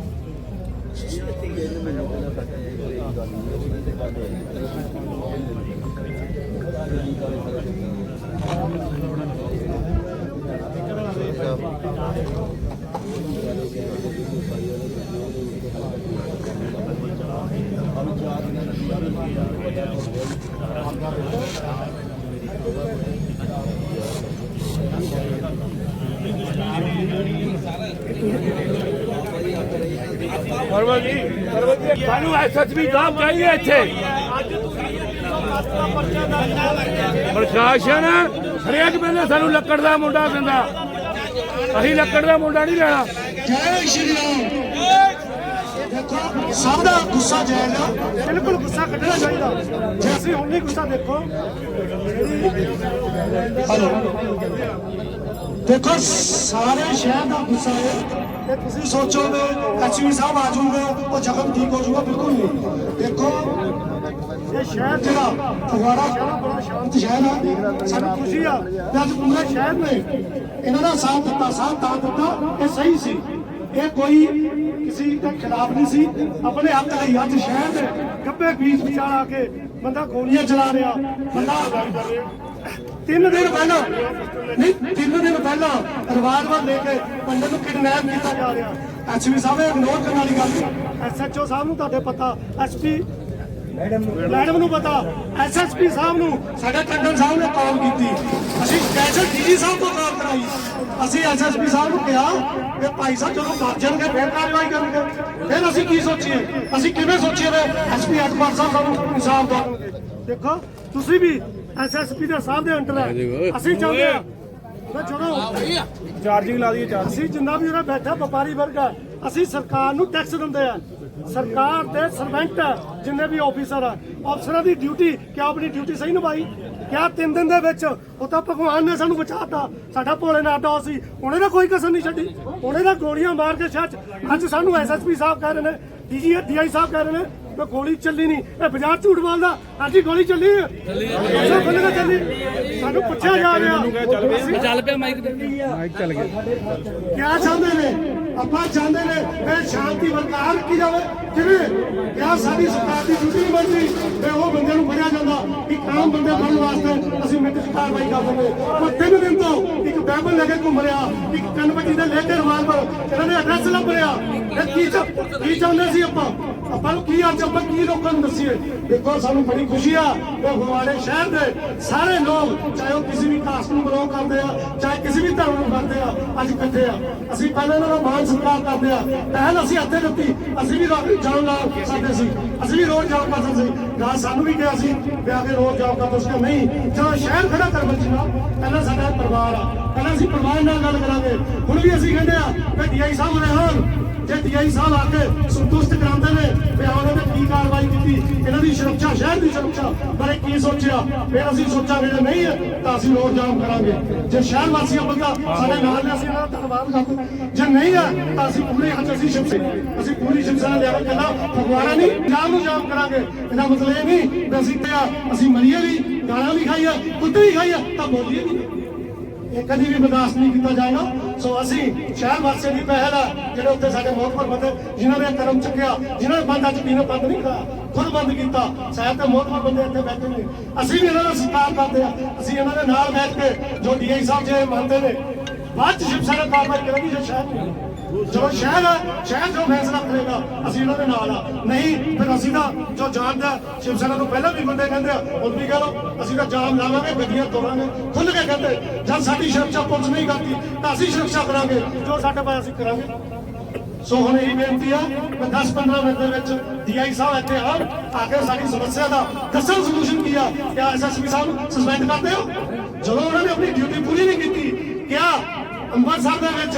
S7: ਸਾਨੂੰ ਐਸਐਸਪੀ ਸਾਹਿਬ ਚਾਹੀਏ ਇੱਥੇ। ਪ੍ਰਸ਼ਾਸਨ ਹਰੇਕ ਵੇਲੇ ਸਾਨੂੰ ਲੱਕੜ ਦਾ ਮੁੰਡਾ ਦਿੰਦਾ। ਅਸੀਂ ਲੱਕੜ ਦਾ ਮੁੰਡਾ ਨਹੀਂ ਲੈਣਾ।
S8: ਜੈ ਸ਼੍ਰੀ ਰਾਮ। ਸਭ ਦਾ ਗੁੱਸਾ ਜਾਇਜ਼ ਬਿਲਕੁਲ ਗੁੱਸਾ ਕੱਢਣਾ ਚਾਹੀਦਾ। ਜੇ ਅਸੀਂ ਹੁਣ ਨਹੀਂ ਗੁੱਸਾ ਦੇਖੋ। ਹਲੋ। ਦੇਖੋ ਸਾਰੇ ਸ਼ਹਿਰ ਦਾ ਗੁੱਸਾ ਹੈ। ਤੁਸੀਂ ਸੋਚੋਗੇ ਐਚਵੀ ਸਾਹਿਬ ਆ ਜਾਊਗਾ ਉਹ ਜ਼ਖਮ ਠੀਕ ਹੋ ਜਾਊਗਾ ਬਿਲਕੁਲ ਨਹੀਂ। ਦੇਖੋ ਇਹ ਸ਼ਹਿਰ ਜਿਹੜਾ ਫਗਵਾੜਾ ਸ਼ਹਿਰ ਬੜਾ ਸ਼ਾਂਤ ਸ਼ਹਿਰ ਆ ਸਾਨੂੰ ਖੁਸ਼ੀ ਆ ਅੱਜ ਪੂਰੇ ਸ਼ਹਿਰ ਨੇ ਇਹਨਾਂ ਦਾ ਸਾਥ ਦਿੱਤਾ ਸਾਥ ਤਾਂ ਦਿੱਤਾ ਇਹ ਸਹੀ ਸੀ। ਇਹ ਕੋਈ ਕਿਸੇ ਦੇ ਖਿਲਾਫ ਨਹੀਂ ਸੀ। ਆਪਣੇ ਹੱਕ ਲਈ ਅੱਜ ਸ਼ਹਿਰ ਦੇ ਗੱਬੇ ਬੀਚ ਵਿਚਾਰ ਆ ਕੇ ਬੰਦਾ ਗੋਲੀਆਂ ਚਲਾ ਰਿਹਾ ਬੰਦਾ ਤਿੰਨ ਦਿਨ ਪਹਿਲਾਂ, ਨਹੀਂ, ਤਿੰਨ ਦਿਨ ਪਹਿਲਾਂ ਰਿਵਾਲਵਰ ਲੈ ਕੇ ਪੰਡਤ ਨੂੰ ਕਿਡਨੈਪ ਕੀਤਾ ਜਾ ਰਿਹਾ। ਐਸਪੀ ਸਾਹਿਬ, ਇਹ ਇਗਨੋਰ ਕਰਨ ਵਾਲੀ ਗੱਲ ਐਸਐਚਓ ਸਾਹਿਬ ਨੂੰ ਤੁਹਾਡੇ ਪਤਾ ਐਸਪੀ ਮੈਡਮ ਨੂੰ ਪਤਾ ਐਸਐਸਪੀ ਸਾਹਿਬ ਨੂੰ, ਸਾਡੇ ਟੰਡਨ ਸਾਹਿਬ ਨੇ ਕਾਲ ਕੀਤੀ। ਅਸੀਂ ਸਪੈਸ਼ਲ ਡੀਜੀ ਸਾਹਿਬ ਤੋਂ ਕਾਲ ਕਰਾਈ। ਅਸੀਂ ਐਸਐਸਪੀ ਸਾਹਿਬ ਨੂੰ ਕਿਹਾ ਕਿ ਭਾਈ ਸਾਹਿਬ, ਜਦੋਂ ਕਰ ਫਿਰ ਕਾਰਵਾਈ ਕਰਨਗੇ। ਫਿਰ ਅਸੀਂ ਕੀ ਸੋਚੀਏ? ਅਸੀਂ ਕਿਵੇਂ ਸੋਚੀਏ ਐਸਪੀ ਅਕਬਰ ਸਾਹਿਬ ਸਾਨੂੰ ਇਨਸਾਫ ਦੇਣਗੇ ਦੇਖੋ, ਤੁਸੀਂ ਵੀ ਐਸਐਸਪੀ ਦੇ ਸਾਹਿਬ ਦੇ ਅੰਡਰ ਹੈ। ਅਸੀਂ ਚਾਹੁੰਦੇ ਹਾਂ। ਮੈਂ ਜਦੋਂ ਚਾਰਜਿੰਗ ਲਾ ਦਈਏ ਚਾਰਜ। ਅਸੀਂ ਜਿੰਨਾ ਵੀ ਉਹਦਾ ਬੈਠਾ ਵਪਾਰੀ ਵਰਗ ਹੈ ਅਸੀਂ ਸਰਕਾਰ ਨੂੰ ਟੈਕਸ ਦਿੰਦੇ ਆ ਸਰਕਾਰ ਦੇ ਸਰਵੈਂਟ ਜਿੰਨੇ ਵੀ ਆਫੀਸਰ ਆ ਅਫਸਰਾਂ ਦੀ ਡਿਊਟੀ ਕਿਆ ਆਪਣੀ ਡਿਊਟੀ ਸਹੀ ਨਿਭਾਈ? ਕਿਆ ਤਿੰਨ ਦਿਨ ਦੇ ਵਿੱਚ ਉਹ ਤਾਂ ਭਗਵਾਨ ਨੇ ਸਾਨੂੰ ਬਚਾਤਾ ਸਾਡਾ ਭੋਲੇਨਾਥ ਦਾ ਸੀ। ਉਹਨੇ ਤਾਂ ਕੋਈ ਕਸਰ ਨਹੀਂ ਛੱਡੀ। ਉਹਨੇ ਤਾਂ ਗੋਲੀਆਂ ਮਾਰ ਕੇ ਸ਼ਹਿਰ 'ਚ ਅੱਜ ਸਾਨੂੰ ਐਸਐਸਪੀ ਸਾਹਿਬ ਕਹਿ ਰਹੇ ਨੇ ਡੀਜੀ ਡੀਆਈ ਸਾਹਿਬ ਕਹਿ ਰਹੇ ਨੇ ਕਿ ਗੋਲੀ ਚੱਲੀ ਨਹੀਂ। ਇਹ ਬਾਜ਼ਾਰ ਝੂਠ ਬੋਲਦਾ। ਅੱਜ ਹੀ ਗੋਲੀ ਚੱਲੀ ਹੈ। ਬੰਦੇ ਨਾਲ ਚੱਲੀ। ਸਾਨੂੰ ਪੁੱਛਿਆ ਜਾ ਰਿਹਾ। ਚੱਲ ਪਿਆ ਮਾਈਕ ਤੇ। ਮਾਈਕ ਚੱਲ ਗਿਆ ਕਿਆ ਚਾਹੁੰਦੇ ਨੇ? ਆਪਾਂ ਚਾਹੁੰਦੇ ਨੇ ਕਿ ਸ਼ਾਂਤੀ ਬਰਕਰਾਰ ਰੱਖੀ ਜਾਵੇ। ਜਿਵੇਂ ਕਿਆ ਸਾਡੀ ਸਰਕਾਰ ਦੀ ਡਿਊਟੀ ਨਹੀਂ ਬਣਦੀ ਤੇ ਉਹ ਬੰਦੇ ਨੂੰ ਫੜਿਆ ਜਾਂਦਾ ਇੱਕ ਆਮ ਬੰਦੇ ਫੜਨ ਵਾਸਤੇ ਅਸੀਂ ਮਿੰਟ ਚ ਕਾਰਵਾਈ ਕਰ ਦਿੰਦੇ ਉਹ ਤਿੰਨ ਦਿਨ ਤੋਂ ਇੱਕ ਬਾਈਬਲ ਲੈ ਕੇ ਘੁੰਮ ਰਿਹਾ ਇੱਕ ਕੰਨਵੱਟੀ ਦੇ ਲੈ ਕੇ ਰਿਵਾਲਵਰ ਇਹਨਾਂ ਨੇ ਐਡਰੈਸ ਲੱਭ ਰਿਹਾ ਇਹ ਕੀ ਚਾ- ਕੀ ਚਾਹੁੰਦੇ ਸੀ ਆਪਾਂ? ਆਪਾਂ ਨੂੰ ਕੀ ਅੱਜ ਆਪਾਂ ਕੀ ਲੋਕਾਂ ਨੂੰ ਦੱਸੀਏ? ਦੇਖੋ, ਸਾਨੂੰ ਬੜੀ ਖੁਸ਼ੀ ਆ ਕਿ ਫਗਵਾੜੇ ਸ਼ਹਿਰ ਦੇ ਸਾਰੇ ਲੋਕ, ਚਾਹੇ ਉਹ ਕਿਸੇ ਵੀ ਕਾਸਟ ਨੂੰ ਬਿਲੋਂਗ ਕਰਦੇ ਆ, ਚਾਹੇ ਕਿਸੇ ਵੀ ਧਰਮ ਨੂੰ ਕਰਦੇ ਆ, ਅੱਜ ਇਕੱਠੇ ਆ। ਅਸੀਂ ਪਹਿਲਾਂ ਇਹਨਾਂ ਦਾ ਮਾਨ ਸਤਿਕਾਰ ਕਰਦੇ ਆ। ਪਹਿਲ ਅਸੀਂ ਹੱਥੇ ਦਿੱਤੀ। ਅਸੀਂ ਵੀ ਰੋ- ਜਾਣ ਲਾ ਸਕਦੇ ਸੀ। ਅਸੀਂ ਵੀ ਰੋਜ਼ ਜਾਣ ਕਰ ਸਕਦੇ ਸੀ। ਨਾ ਸਾਨੂੰ ਵੀ ਕਿਹਾ ਸੀ ਵੀ ਆ ਕੇ ਰੋਜ਼ ਜਾਓ ਕਰ ਤੁਸੀਂ ਕਿਹਾ ਨਹੀਂ ਚਲੋ ਸ਼ਹਿਰ ਖੜਾ ਕਰ ਬੱਚਾ ਪਹਿਲਾਂ ਸਾਡਾ ਪਰਿਵਾਰ ਆ। ਪਹਿਲਾਂ ਅਸੀਂ ਪਰਿਵਾਰ ਨਾਲ ਗੱਲ ਕਰਾਂਗੇ। ਹੁਣ ਵੀ ਅਸੀਂ ਕਹਿੰਦੇ ਆ ਕਿ ਡੀਆਈ ਸਾਹਿਬ ਨੇ ਹਾਂ। ਜੇ ਡੀਆਈ ਸਾਹਿਬ ਆ ਕੇ ਸੰਤੁਸ਼ਟ ਕਰਾਉਂਦੇ ਨੇ ਵੀ ਉਹਨਾਂ ਨੇ ਕੀ ਕਾਰਵਾਈ ਕੀਤੀ? ਇਹਨਾਂ ਦੀ ਸੁਰੱਖਿਆ, ਸ਼ਹਿਰ ਦੀ ਸੁਰੱਖਿਆ ਬਾਰੇ ਕੀ ਸੋਚਿਆ? ਫਿਰ ਅਸੀਂ ਸੋਚਾਂਗੇ ਜੇ ਨਹੀਂ ਹੈ, ਤਾਂ ਅਸੀਂ ਰੋਡ ਜਾਮ ਕਰਾਂਗੇ। ਜੇ ਸ਼ਹਿਰ ਵਾਸੀਆਂ ਬੰਦਾ ਸਾਡੇ ਨਾਲ ਨੇ, ਅਸੀਂ ਇਹਨਾਂ ਦਾ ਧੰਨਵਾਦ ਕਰਦੇ ਜੇ ਨਹੀਂ ਹੈ, ਤਾਂ ਅਸੀਂ ਪੂਰੇ ਹੱਥ ਅਸੀਂ ਸ਼ਿਵ ਅਸੀਂ ਪੂਰੀ ਸ਼ਿਵ ਸੈਨਾ ਲਿਆ ਕਹਿੰਦਾ ਫਗਵਾੜਾ ਨਹੀਂ, ਜਾਮ ਨੂੰ ਜਾਮ ਕਰਾਂਗੇ। ਇਹਦਾ ਮਤਲਬ ਇਹ ਨਹੀਂ ਵੀ ਅਸੀਂ ਤੇ ਅਸੀਂ ਮਰੀਏ ਵੀ, ਗਾਲਾਂ ਵੀ ਖਾਈਏ, ਕੁੱਤੇ ਵੀ ਖਾਈਏ, ਤਾਂ ਬੋਲੀਏ ਵੀ। ਇਹ ਕਦੀ ਵੀ ਬਰਦਾਸ਼ਤ ਨਹੀਂ ਕੀਤਾ ਜਾਏਗਾ। ਸੋ ਅਸੀਂ ਸ਼ਹਿਰ ਵਾਸੀਆਂ ਦੀ ਪਹਿਲ ਆ, ਜਿਹੜੇ ਉੱਥੇ ਸਾਡੇ ਮੋਹਤਬਰ ਬੰਦੇ ਜਿਨ੍ਹਾਂ ਨੇ ਕਰਮ ਚੁੱਕਿਆ, ਜਿਨ੍ਹਾਂ ਨੇ ਬੰਦ ਅੱਜ ਪੀਣਾ ਬੰਦ ਨਹੀਂ ਕਰਾ ਖੁਦ ਬੰਦ ਕੀਤਾ। ਸਾਹਿਬ ਤੇ ਮੋਹਤਬਰ ਬੰਦੇ ਇੱਥੇ ਬੈਠੇ ਨੇ ਅਸੀਂ ਵੀ ਇਹਨਾਂ ਦਾ ਸਤਿਕਾਰ ਕਰਦੇ ਆ। ਅਸੀਂ ਇਹਨਾਂ ਦੇ ਨਾਲ ਬੈਠ ਕੇ ਜੋ ਡੀਆਈ ਸਾਹਿਬ ਜੇ ਮੰਨਦੇ ਨੇ, ਬਾਅਦ ਚ ਸ਼ਿਵ ਸੈਨਾ ਕਾਰਵਾਈ ਕਰੇਗੀ ਜੇ ਸ਼ਹਿਰ ਨੂੰ ਜਦੋਂ ਸ਼ਹਿਰ ਹੈ ਸ਼ਹਿਰ ਜੋ ਫੈਸਲਾ ਕਰੇਗਾ, ਅਸੀਂ ਉਹਨਾਂ ਦੇ ਨਾਲ ਆ। ਨਹੀਂ, ਫਿਰ ਅਸੀਂ ਤਾਂ ਜੋ ਜਾਣਦਾ ਸ਼ਿਵ ਸੈਨਾ ਤੋਂ ਪਹਿਲਾਂ ਵੀ ਬੰਦੇ ਕਹਿੰਦੇ ਆ, ਹੁਣ ਵੀ ਕਹ ਅਸੀਂ ਤਾਂ ਜਾਮ ਲਾਵਾਂਗੇ, ਗੱਡੀਆਂ ਤੋੜਾਂਗੇ ਖੁੱਲ ਕੇ ਕਹਿੰਦੇ, ਜਦ ਸਾਡੀ ਸੁਰੱਖਿਆ ਪੁਲਿਸ ਨਹੀਂ ਕਰਦੀ, ਤਾਂ ਅਸੀਂ ਸੁਰੱਖਿਆ ਕਰਾਂਗੇ, ਜੋ ਸਾਡੇ ਪਾਸ ਅਸੀਂ ਕਰਾਂਗੇ। ਸੋ ਹੁਣ ਇਹ ਬੇਨਤੀ ਆ ਕਿ 10-15 ਮਿੰਟ ਦੇ ਵਿੱਚ ਡੀਆਈ ਸਾਹਿਬ ਇੱਥੇ ਆਉਣ ਆ ਕੇ ਸਾਡੀ ਸਮੱਸਿਆ ਦਾ ਦੱਸਣ ਸੋਲੂਸ਼ਨ ਕੀ ਆ, ਕਿਆ ਐਸਐਸਪੀ ਸਾਹਿਬ ਸਸਪੈਂਡ ਕਰਦੇ ਹੋ? ਜਦੋਂ ਉਹਨਾਂ ਨੇ ਆਪਣੀ ਡਿਊਟੀ ਪੂਰੀ ਨਹੀਂ ਕੀਤੀ, ਕਿਆ ਅੰਮ੍ਰਿਤਸਰ ਦੇ ਵਿੱਚ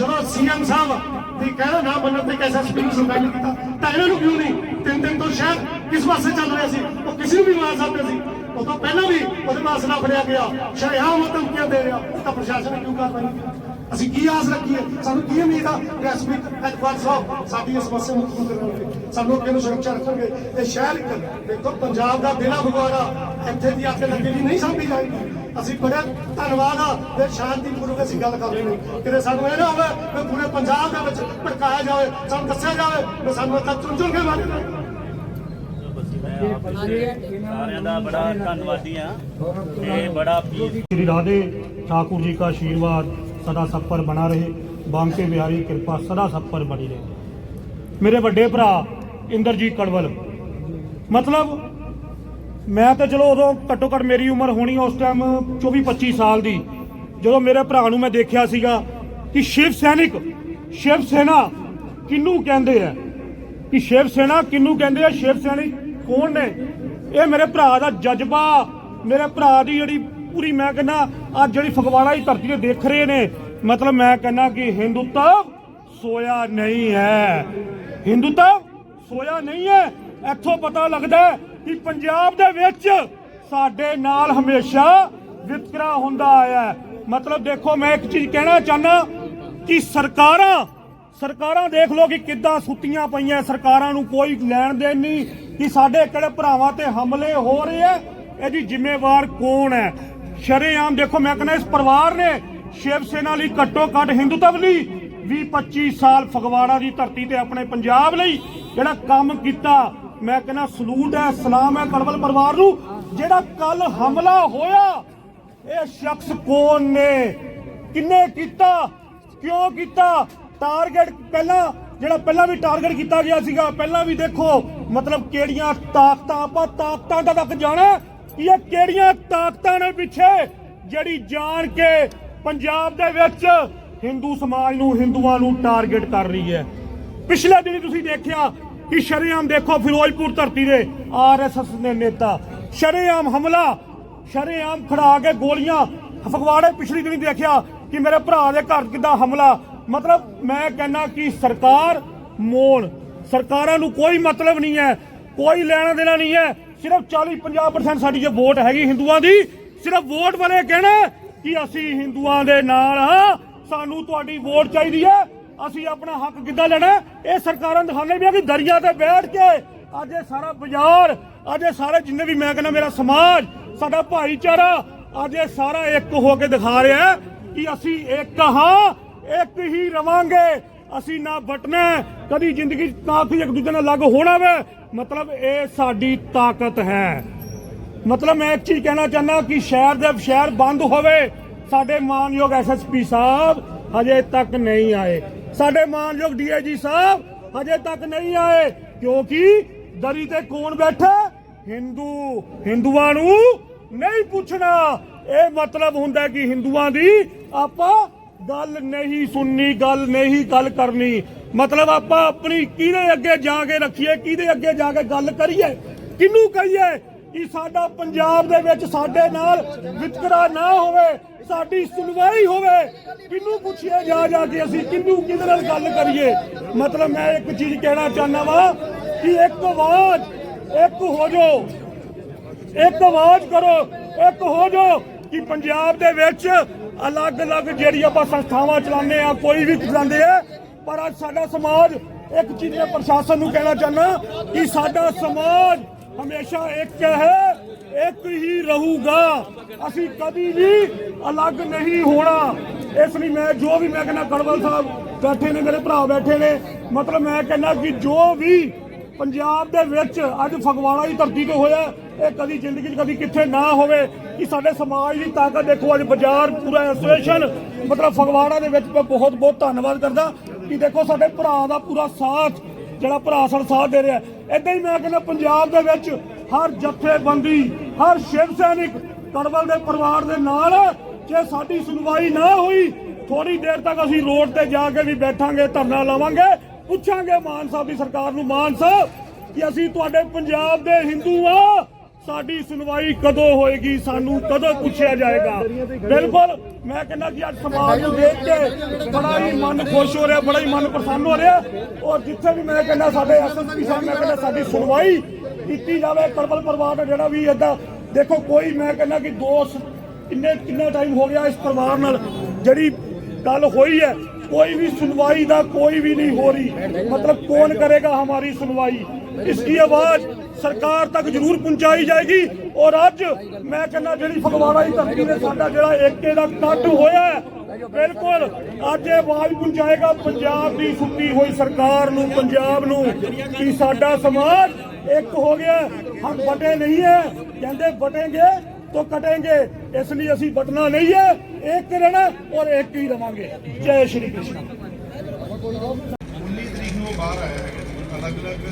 S8: ਜਦੋਂ ਸੀਐਮ ਸਾਹਿਬ ਦੀ ਕਹਿਣਾ ਨਾ ਮੰਨਣ ਤੇ ਐਸਐਸਪੀ ਨੂੰ ਸਸਪੈਂਡ ਕੀਤਾ, ਤਾਂ ਇਹਨਾਂ ਨੂੰ ਕਿਉਂ ਨਹੀਂ? ਤਿੰਨ ਦਿਨ ਤੋਂ ਸ਼ਹਿਰ ਕਿਸ ਪਾਸੇ ਚੱਲ ਰਿਹਾ ਸੀ? ਉਹ ਕਿਸੇ ਨੂੰ ਵੀ ਮਾਰ ਸਕਦੇ ਸੀ। ਉਹ ਤੋਂ ਪਹਿਲਾਂ ਵੀ ਉਹਦੇ ਨਾਲ ਫੜਿਆ ਗਿਆ। ਸ਼ਰਿਆਮ ਧਮਕੀਆਂ ਦੇ ਰਿਹਾ, ਤਾਂ ਪ੍ਰਸ਼ਾਸਨ ਕਿਉਂ ਕਾਰਵਾਈ ਨਹੀਂ ਅਸੀਂ ਕੀ ਆਸ ਰੱਖੀਏ ਸਾਨੂੰ ਕੀ ਉਮੀਦ ਆ? ਕਿ ਐਸਪੀ ਐਡਵਾਨ ਸਾਹਿਬ ਸਾਡੀ ਇਸ ਸਮੱਸਿਆ ਨੂੰ ਦੂਰ ਕਰਨਗੇ ਸਾਨੂੰ ਅੱਗੇ ਨੂੰ ਸੁਰੱਖਿਆ ਰੱਖਣਗੇ। ਇਹ ਸ਼ਹਿਰ ਦੇਖੋ, ਪੰਜਾਬ ਦਾ ਦਿਲਾ ਫਗਵਾੜਾ ਇੱਥੇ ਦੀ ਅੱਗੇ ਲੱਗੇ ਨਹੀਂ ਸਾਂਭੀ ਜਾਏਗੀ। ਅਸੀਂ ਬੜਾ ਧੰਨਵਾਦ ਆ ਤੇ ਸ਼ਾਂਤੀਪੂਰਵਕ ਅਸੀਂ ਗੱਲ ਕਰ ਰਹੇ ਨੇ ਕਿਤੇ ਸਾਨੂੰ ਇਹ ਨਾ ਹੋਵੇ ਕਿ ਪੂਰੇ ਪੰਜਾਬ ਦੇ ਵਿੱਚ ਭੜਕਾਇਆ ਜਾਵੇ ਸਾਨੂੰ ਦੱਸਿਆ ਜਾਵੇ ਕਿ ਸਾਨੂੰ ਇੱਥੇ ਚੁਣ ਚੁਣ ਕੇ ਮਾਰੇ
S3: ਸਾਰਿਆਂ ਦਾ ਬੜਾ ਧੰਨਵਾਦੀ ਆ ਤੇ ਬੜਾ ਪੀਸ
S9: श्री राधे ठाकुर जी का आशीर्वाद सदा सब पर बना रहे बांके बिहारी कृपा सदा सब पर बनी रहे ਮੇਰੇ ਵੱਡੇ ਭਰਾ ਇੰਦਰਜੀਤ ਕੜਵਲ ਮਤਲਬ ਮੈਂ ਤਾਂ ਚਲੋ ਉਦੋਂ ਘੱਟੋ ਘੱਟ ਮੇਰੀ ਉਮਰ ਹੋਣੀ ਉਸ ਟਾਈਮ 24 25 ਸਾਲ ਦੀ। ਜਦੋਂ ਮੇਰੇ ਭਰਾ ਨੂੰ ਮੈਂ ਦੇਖਿਆ ਸੀਗਾ ਕਿ ਸ਼ਿਵ ਸੈਨਿਕ, ਸ਼ਿਵ ਸੈਨਾ ਕਿਹਨੂੰ ਕਹਿੰਦੇ ਆ? ਕਿ ਸ਼ਿਵ ਸੈਨਾ ਕਿਹਨੂੰ ਕਹਿੰਦੇ ਆ? ਸ਼ਿਵ ਸੈਨਿਕ ਕੌਣ ਨੇ? ਇਹ ਮੇਰੇ ਭਰਾ ਦਾ ਜਜ਼ਬਾ, ਮੇਰੇ ਭਰਾ ਦੀ ਜਿਹੜੀ ਪੂਰੀ ਮੈਂ ਕਹਿੰਦਾ, ਅੱਜ ਜਿਹੜੀ ਫਗਵਾੜਾ ਦੀ ਧਰਤੀ ਤੇ ਦੇਖ ਰਹੇ ਨੇ, ਮਤਲਬ ਮੈਂ ਕਹਿੰਦਾ ਕਿ ਹਿੰਦੂਤਵ ਸੋਇਆ ਨਹੀਂ ਹੈ। ਹਿੰਦੂਤਵ ਸੋਇਆ ਨਹੀਂ ਹੈ। ਇੱਥੋਂ ਪਤਾ ਲੱਗਦਾ ਕਿ ਪੰਜਾਬ ਦੇ ਵਿੱਚ ਸਾਡੇ ਨਾਲ ਹਮੇਸ਼ਾ ਵਿਤਕਰਾ ਹੁੰਦਾ ਆਇਆ ਹੈ। ਮਤਲਬ ਦੇਖੋ, ਮੈਂ ਇੱਕ ਚੀਜ਼ ਕਹਿਣਾ ਚਾਹਨਾ ਕਿ ਸਰਕਾਰਾਂ ਸਰਕਾਰਾਂ ਦੇਖ ਲਓ ਕਿ ਕਿੱਦਾਂ ਸੁੱਤੀਆਂ ਪਈਆਂ, ਸਰਕਾਰਾਂ ਨੂੰ ਕੋਈ ਲੈਣ ਦੇਣ ਨਹੀਂ ਕਿ ਸਾਡੇ ਕਿਹੜੇ ਭਰਾਵਾਂ ਤੇ ਹਮਲੇ ਹੋ ਰਹੇ ਆ ਇਹਦੀ ਜ਼ਿੰਮੇਵਾਰ ਕੌਣ ਹੈ? ਸ਼ਰੇਆਮ ਦੇਖੋ, ਮੈਂ ਕਹਿੰਦਾ ਇਸ ਪਰਿਵਾਰ ਨੇ ਸ਼ਿਵ ਸੈਨਾ ਲਈ ਘੱਟੋ ਘੱਟ ਹਿੰਦੂਤਵ ਲਈ 20 25 ਸਾਲ ਫਗਵਾੜਾ ਦੀ ਧਰਤੀ ਤੇ ਆਪਣੇ ਪੰਜਾਬ ਲਈ ਜਿਹੜਾ ਕੰਮ ਕੀਤਾ ਮੈਂ ਕਹਿੰਦਾ ਸਲੂਟ ਹੈ, ਸਲਾਮ ਹੈ ਕੜਵਲ ਪਰਿਵਾਰ ਨੂੰ। ਜਿਹੜਾ ਕੱਲ ਹਮਲਾ ਹੋਇਆ, ਇਹ ਸ਼ਖਸ ਕੌਣ ਨੇ? ਕਿੰਨੇ ਕੀਤਾ, ਕਿਉਂ ਕੀਤਾ? ਟਾਰਗੇਟ ਪਹਿਲਾਂ, ਜਿਹੜਾ ਪਹਿਲਾਂ ਵੀ ਟਾਰਗੇਟ ਕੀਤਾ ਗਿਆ ਸੀਗਾ, ਪਹਿਲਾਂ ਵੀ ਦੇਖੋ, ਮਤਲਬ ਕਿਹੜੀਆਂ ਤਾਕਤਾਂ, ਆਪਾਂ ਤਾਕਤਾਂ ਦਾ ਤੱਕ ਜਾਣਾ ਕਿ ਇਹ ਕਿਹੜੀਆਂ ਤਾਕਤਾਂ ਨੇ ਪਿੱਛੇ? ਜਿਹੜੀ ਜਾਣ ਕੇ ਪੰਜਾਬ ਦੇ ਵਿੱਚ ਹਿੰਦੂ ਸਮਾਜ ਨੂੰ, ਹਿੰਦੂਆਂ ਨੂੰ ਟਾਰਗੇਟ ਕਰ ਰਹੀ ਹੈ। ਪਿਛਲੇ ਦਿਨੀ ਤੁਸੀਂ ਦੇਖਿਆ ਕਿ ਸ਼ਰੇਆਮ ਦੇਖੋ ਫਿਰੋਜ਼ਪੁਰ ਧਰਤੀ ਦੇ ਆਰਐਸਐਸ ਦੇ ਨੇਤਾ। ਸ਼ਰੇਆਮ ਹਮਲਾ, ਸ਼ਰੇਆਮ ਖੜਾ ਕੇ ਗੋਲੀਆਂ। ਫਗਵਾੜੇ ਪਿਛਲੀ ਦਿਨੀ ਦੇਖਿਆ ਕਿ ਮੇਰੇ ਭਰਾ ਦੇ ਘਰ ਕਿੱਦਾਂ ਹਮਲਾ। ਮਤਲਬ ਮੈਂ ਕਹਿੰਦਾ ਕਿ ਸਰਕਾਰ ਮੋਨ ਸਰਕਾਰਾਂ ਨੂੰ ਕੋਈ ਮਤਲਬ ਨਹੀਂ ਹੈ, ਕੋਈ ਲੈਣਾ ਦੇਣਾ ਨਹੀਂ ਹੈ। ਸਿਰਫ 40 50% ਸਾਡੀ ਜੇ ਵੋਟ ਹੈਗੀ ਹਿੰਦੂਆਂ ਦੀ, ਸਿਰਫ ਵੋਟ ਵਾਲੇ ਕਹਿਣਾ ਕਿ ਅਸੀਂ ਹਿੰਦੂਆਂ ਦੇ ਨਾਲ ਹਾਂ, ਸਾਨੂੰ ਤੁਹਾਡੀ ਵੋਟ ਚਾਹੀਦੀ ਹੈ। ਅਸੀਂ ਆਪਣਾ ਹੱਕ ਕਿੱਦਾਂ ਲੈਣਾ? ਇਹ ਸਰਕਾਰਾਂ ਦਿਖਾਣੇ ਵੀ ਆ ਕਿ ਦਰਿਆ ਤੇ ਬੈਠ ਕੇ ਅੱਜ ਇਹ ਸਾਰਾ ਬਾਜ਼ਾਰ, ਅੱਜ ਇਹ ਸਾਰੇ ਜਿੰਨੇ ਵੀ ਮੈਂ ਕਹਿੰਦਾ ਮੇਰਾ ਸਮਾਜ, ਸਾਡਾ ਭਾਈਚਾਰਾ ਅੱਜ ਇਹ ਸਾਰਾ ਇੱਕ ਹੋ ਕੇ ਦਿਖਾ ਰਿਹਾ ਕਿ ਅਸੀਂ ਇੱਕ ਹਾਂ, ਇੱਕ ਹੀ ਰਵਾਂਗੇ। ਅਸੀਂ ਨਾ ਵਟਣਾ ਕਦੀ ਜ਼ਿੰਦਗੀ 'ਚ ਨਾ ਕੋਈ ਇੱਕ ਦੂਜੇ ਨਾਲ ਲੱਗ ਹੋਣਾ ਵੇ। ਮਤਲਬ ਇਹ ਸਾਡੀ ਤਾਕਤ ਹੈ। ਮਤਲਬ ਮੈਂ ਇੱਕ ਚੀਜ਼ ਕਹਿਣਾ ਚਾਹੁੰਦਾ ਕਿ ਸ਼ਹਿਰ ਦੇ ਸ਼ਹਿਰ ਬੰਦ ਹੋਵੇ, ਸਾਡੇ ਮਾਨਯੋਗ ਐਸਐਸਪੀ ਸਾਹਿਬ ਹਜੇ ਤੱਕ ਨਹੀਂ ਆਏ। ਸਾਡੇ ਮਾਨਯੋਗ ਡੀਆਈਜੀ ਸਾਹਿਬ ਹਜੇ ਤੱਕ ਨਹੀਂ ਆਏ, ਕਿਉਂਕਿ ਦਰੀ ਤੇ ਕੌਣ ਬੈਠਾ? ਹਿੰਦੂ। ਹਿੰਦੂਆਂ ਨੂੰ ਨਹੀਂ ਪੁੱਛਣਾ। ਇਹ ਮਤਲਬ ਹੁੰਦਾ ਕਿ ਹਿੰਦੂਆਂ ਦੀ ਆਪਾਂ ਗੱਲ ਨਹੀਂ ਸੁਣਨੀ, ਗੱਲ ਨਹੀਂ ਗੱਲ ਕਰਨੀ। ਮਤਲਬ ਆਪਾਂ ਆਪਣੀ ਕਿਹਦੇ ਅੱਗੇ ਜਾ ਕੇ ਰੱਖੀਏ, ਕਿਹਦੇ ਅੱਗੇ ਜਾ ਕੇ ਗੱਲ ਕਰੀਏ? ਕਿਹਨੂੰ ਕਹੀਏ ਕਿ ਸਾਡਾ ਪੰਜਾਬ ਦੇ ਵਿੱਚ ਸਾਡੇ ਨਾਲ ਵਿਤਕਰਾ ਨਾ ਹੋਵੇ? ਸਾਡੀ ਸੁਣਵਾਈ ਹੋਵੇ, ਕਿਹਨੂੰ ਪੁੱਛੀਏ ਜਾ ਜਾ ਕੇ ਅਸੀਂ ਕਿਹਨੂੰ ਕਿਹਦੇ ਨਾਲ ਗੱਲ ਕਰੀਏ? ਮਤਲਬ ਮੈਂ ਇੱਕ ਚੀਜ਼ ਕਹਿਣਾ ਚਾਹੁੰਦਾ ਵਾਂ ਕਿ ਇੱਕ ਆਵਾਜ਼, ਇੱਕ ਹੋ ਜਾਓ ਇੱਕ ਆਵਾਜ਼ ਕਰੋ, ਇੱਕ ਹੋ ਜਾਓ ਕਿ ਪੰਜਾਬ ਦੇ ਵਿੱਚ ਅਲੱਗ-ਅਲੱਗ ਜਿਹੜੀ ਆਪਾਂ ਸੰਸਥਾਵਾਂ ਚਲਾਉਂਦੇ ਆ ਕੋਈ ਵੀ ਚਲਾਉਂਦੇ ਆ, ਪਰ ਅੱਜ ਸਾਡਾ ਸਮਾਜ ਇੱਕ ਚੀਜ਼ ਮੈਂ ਪ੍ਰਸ਼ਾਸਨ ਨੂੰ ਕਹਿਣਾ ਚਾਹੁੰਦਾ ਕਿ ਸਾਡਾ ਸਮਾਜ ਹਮੇਸ਼ਾ ਇੱਕ ਹੈ ਇੱਕ ਹੀ ਰਹੂਗਾ। ਅਸੀਂ ਕਦੀ ਵੀ ਅਲੱਗ ਨਹੀਂ ਹੋਣਾ। ਇਸ ਲਈ ਮੈਂ ਜੋ ਵੀ ਮੈਂ ਕਹਿੰਦਾ ਕੜਵਲ ਸਾਹਿਬ ਬੈਠੇ ਨੇ, ਮੇਰੇ ਭਰਾ ਬੈਠੇ ਨੇ। ਮਤਲਬ ਮੈਂ ਕਹਿੰਦਾ ਕਿ ਜੋ ਵੀ ਪੰਜਾਬ ਦੇ ਵਿੱਚ ਅੱਜ ਫਗਵਾੜਾ ਦੀ ਧਰਤੀ ਤੇ ਹੋਇਆ, ਇਹ ਕਦੀ ਜ਼ਿੰਦਗੀ 'ਚ ਕਦੀ ਕਿੱਥੇ ਨਾ ਹੋਵੇ ਕਿ ਸਾਡੇ ਸਮਾਜ ਦੀ ਤਾਕਤ ਦੇਖੋ, ਅੱਜ ਬਾਜ਼ਾਰ ਪੂਰਾ ਐਸੋਸੀਏਸ਼ਨ, ਮਤਲਬ ਫਗਵਾੜਾ ਦੇ ਵਿੱਚ ਮੈਂ ਬਹੁਤ ਬਹੁਤ ਧੰਨਵਾਦ ਕਰਦਾ ਕਿ ਦੇਖੋ, ਸਾਡੇ ਭਰਾ ਦਾ ਪੂਰਾ ਸਾਥ, ਜਿਹੜਾ ਭਰਾ ਸਾਡਾ ਸਾਥ ਦੇ ਰਿਹਾ। ਇਦਾਂ ਹੀ ਮੈਂ ਕਹਿੰਦਾ, ਪੰਜਾਬ ਦੇ ਵਿੱਚ ਹਰ ਜਥੇਬੰਦੀ, ਹਰ ਸ਼ਿਵ ਸੈਨਿਕ ਕੜਵਲ ਦੇ ਪਰਿਵਾਰ ਦੇ ਨਾਲ ਜੇ ਸਾਡੀ ਸੁਣਵਾਈ ਨਾ ਹੋਈ ਥੋੜੀ ਦੇਰ ਤੱਕ ਅਸੀਂ ਰੋਡ ਤੇ ਜਾ ਕੇ ਵੀ ਬੈਠਾਂਗੇ, ਧਰਨਾ ਲਾਵਾਂਗੇ, ਪੁੱਛਾਂਗੇ ਮਾਨ ਸਾਹਿਬ ਦੀ ਸਰਕਾਰ ਨੂੰ। ਮਾਨ ਸਾਹਿਬ, ਕਿ ਅਸੀਂ ਤੁਹਾਡੇ ਪੰਜਾਬ ਦੇ ਹਿੰਦੂ ਆ, ਸਾਡੀ ਸੁਣਵਾਈ ਕਦੋਂ ਹੋਏਗੀ, ਸਾਨੂੰ ਕਦੋਂ ਪੁੱਛਿਆ ਜਾਏਗਾ? ਬਿਲਕੁਲ, ਮੈਂ ਕਹਿੰਦਾ ਕਿ ਅੱਜ ਸਮਾਜ ਨੂੰ ਦੇਖ ਕੇ ਬੜਾ ਹੀ ਮਨ ਖੁਸ਼ ਹੋ ਰਿਹਾ, ਬੜਾ ਹੀ ਮਨ ਪ੍ਰਸੰਨ ਹੋ ਰਿਹਾ। ਔਰ ਜਿੱਥੇ ਵੀ ਮੈਂ ਕਹਿੰਦਾ, ਸਾਡੇ ਐਸਐਸਪੀ ਸਾਹਿਬ, ਮੈਂ ਕਹਿੰਦਾ ਸਾਡੀ ਸੁਣਵਾਈ ਕੀਤੀ ਜਾਵੇ ਕਰਬਲ ਪਰਿਵਾਰ ਦਾ ਜਿਹੜਾ ਵੀ ਏਦਾਂ ਦੇਖੋ ਕੋਈ ਮੈਂ ਕਹਿੰਦਾ ਕਿ ਦੋਸਤ ਕਿੰਨੇ ਕਿੰਨਾ ਟਾਈਮ ਹੋ ਗਿਆ ਇਸ ਪਰਿਵਾਰ ਨਾਲ ਜਿਹੜੀ ਗੱਲ ਹੋਈ ਹੈ ਕੋਈ ਵੀ ਸੁਣਵਾਈ ਦਾ ਕੋਈ ਵੀ ਨਹੀਂ ਹੋ ਰਹੀ मतलब कौन करेगा हमारी सुनवाई इसकी आवाज ਸਰਕਾਰ ਤੱਕ ਜ਼ਰੂਰ ਪਹੁੰਚਾਈ ਜਾਏਗੀ ਔਰ ਅੱਜ ਮੈਂ ਕਹਿੰਦਾ ਜਿਹੜੀ ਫਗਵਾੜਾ ਦੀ ਧਰਤੀ ਤੇ ਸਾਡਾ ਜਿਹੜਾ ਏਕੇ ਦਾ ਕੱਟ ਹੋਇਆ ਹੈ, ਬਿਲਕੁਲ ਅੱਜ ਇਹ ਆਵਾਜ਼ ਪਹੁੰਚਾਏਗਾ ਪੰਜਾਬ ਦੀ ਸੁੱਤੀ ਹੋਈ ਸਰਕਾਰ ਨੂੰ ਪੰਜਾਬ ਨੂੰ ਕਿ ਸਾਡਾ ਸਮਾਜ एक हो गया हम बटे नहीं है कहते बटेंगे तो कटेंगे इसलिए असी बटना नहीं है एक रहना और एक ही रवांगे जय श्री कृष्ण
S6: उन्नीस तरीक को बाहर आया है अलग अलग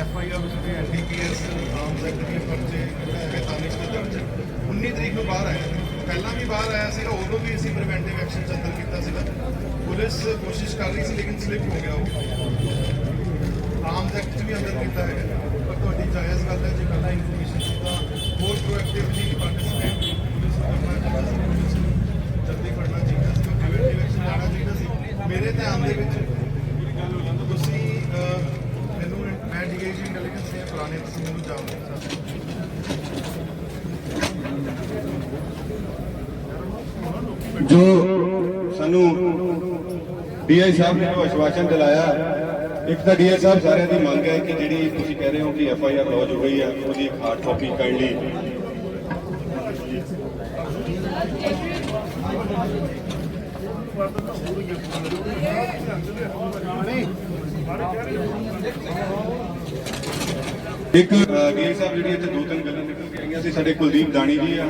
S6: एफ आई आर उसमें N D P S arms act के पर्चे पैंतालीस के दर्ज उन्नीस तरीक को बाहर आया ਪਹਿਲਾਂ ਵੀ ਬਾਹਰ ਆਇਆ ਸੀਗਾ ਉਦੋਂ ਵੀ ਅਸੀਂ ਪ੍ਰੀਵੈਂਟਿਵ ਐਕਸ਼ਨ ਚੰਦਰ ਕੀਤਾ ਸੀਗਾ ਪੁਲਿਸ ਕੋਸ਼ਿਸ਼ ਕਰ ਰਹੀ ਸੀ ਲੇਕਿਨ ਸਲਿਪ ਹੋ ਗਿਆ ਉਹ ਆਰਮਸ ਐਕਟ ਵੀ ਅੰਦਰ ਕੀਤਾ ਹੈਗਾ ਪਰ ਤੁਹਾਡੀ ਜਾਇਜ਼ ਗੱਲ ਹੈ, ਜੇ ਪਹਿਲਾਂ ਇਨਫੋਰਮੇਸ਼ਨ ਸੀ ਤਾਂ ਹੋਰ ਪ੍ਰੋਐਕਟਿਵਲੀ ਪਾਰਟਿਸਿਪੇਟ ਪੁਲਿਸ ਕਰਨਾ ਚਾਹੀਦਾ ਸੀ ਪੁਲਿਸ ਨੂੰ ਜਲਦੀ ਫੜਨਾ ਚਾਹੀਦਾ ਸੀ ਪ੍ਰੀਵੈਂਟਿਵ ਐਕਸ਼ਨ ਲੈਣਾ ਚਾਹੀਦਾ ਸੀ। ਮੇਰੇ ਧਿਆਨ ਦੇ ਵਿੱਚ ਤੁਸੀਂ ਮੈਨੂੰ ਮੈਂ ਡੀਆਈਜੀ ਇੰਟੈਲੀਜੈਂਸ ਦੇ ਪੁਰਾਣੇ ਤੁਸੀਂ ਮੈਨੂੰ ਜਾਣਦੇ ਸਰ
S2: ਜੋ ਸਾਨੂੰ ਡੀਆਈ ਸਾਹਿਬ ਨੇ ਆਸ਼ਵਾਸਨ ਦਿਲਾਇਆ ਇੱਕ ਤਾਂ ਡੀਆਈ ਸਾਹਿਬ ਸਾਰਿਆਂ ਦੀ ਮੰਗ ਹੈ ਕਿ ਜਿਹੜੀ ਤੁਸੀਂ ਕਹਿ ਰਹੇ ਹੋ ਕਿ ਐਫ ਆਈ ਆਰ ਲੌਜ ਹੋਈ ਹੈ, ਉਹਦੀ ਇੱਕ ਹਾਰਡ ਕਾਪੀ ਕਾਈਂਡਲੀ ਇੱਕ ਡੀਆਈ ਸਾਹਿਬ ਜਿਹੜੀ ਇੱਥੇ ਦੋ ਤਿੰਨ ਗੱਲਾਂ ਨਿਕਲ ਕੇ ਆਈਆਂ ਸੀ, ਸਾਡੇ ਕੁਲਦੀਪ ਦਾਣੀ ਜੀ ਆ।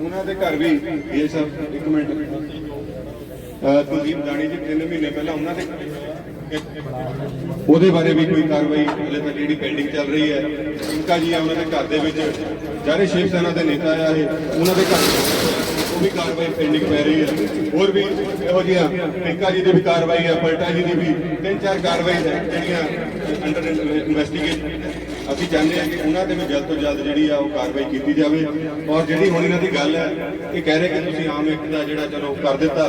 S2: ਉਹਨਾਂ ਦੇ ਘਰ ਵੀ ਡੀਆਈ ਸਾਹਿਬ, ਇੱਕ ਮਿੰਟ। ਕੁਲਦੀਪ ਦਾਣੀ ਜੀ, ਤਿੰਨ ਮਹੀਨੇ ਪਹਿਲਾਂ ਉਹਨਾਂ ਦੇ ਉਹਦੇ ਬਾਰੇ ਵੀ ਕੋਈ ਕਾਰਵਾਈ ਹਲੇ ਤੱਕ ਜਿਹੜੀ ਪੈਂਡਿੰਗ ਚੱਲ ਰਹੀ ਹੈ। ਇੰਕਾ ਜੀ ਆ, ਉਹਨਾਂ ਦੇ ਘਰ ਦੇ ਵਿੱਚ ਜਿਹੜੇ ਸ਼ਿਵ ਸੈਨਾ ਦੇ ਨੇਤਾ ਆ ਇਹ, ਉਹਨਾਂ ਦੇ ਘਰ ਉਹ ਵੀ ਕਾਰਵਾਈ ਪੈਂਡਿੰਗ ਪੈ ਰਹੀ ਹੈ। ਹੋਰ ਵੀ ਇਹੋ ਜਿਹੀਆਂ ਇੰਕਾ ਜੀ ਦੀ ਵੀ ਕਾਰਵਾਈ ਹੈ ਪਲਟਾ ਜੀ ਦੀ ਵੀ ਤਿੰਨ ਚਾਰ ਕਾਰਵਾਈ ਹੈ ਜਿਹੜੀਆਂ ਅੰਡਰ ਇਨਵੈਸਟੀਗੇਟ ਅਸੀਂ ਚਾਹੁੰਦੇ ਹਾਂ ਕਿ ਉਹਨਾਂ ਤੇ ਵੀ ਜਲਦ ਤੋਂ ਜਲਦ ਜਿਹੜੀ ਆ ਉਹ ਕਾਰਵਾਈ ਕੀਤੀ ਜਾਵੇ। ਔਰ ਜਿਹੜੀ ਹੁਣ ਇਹਨਾਂ ਦੀ ਗੱਲ ਹੈ, ਇਹ ਕਹਿ ਰਹੇ ਕਿ ਤੁਸੀਂ ਆਮ ਇੱਕ ਦਾ ਜਿਹੜਾ ਚਲੋ ਕਰ ਦਿੱਤਾ।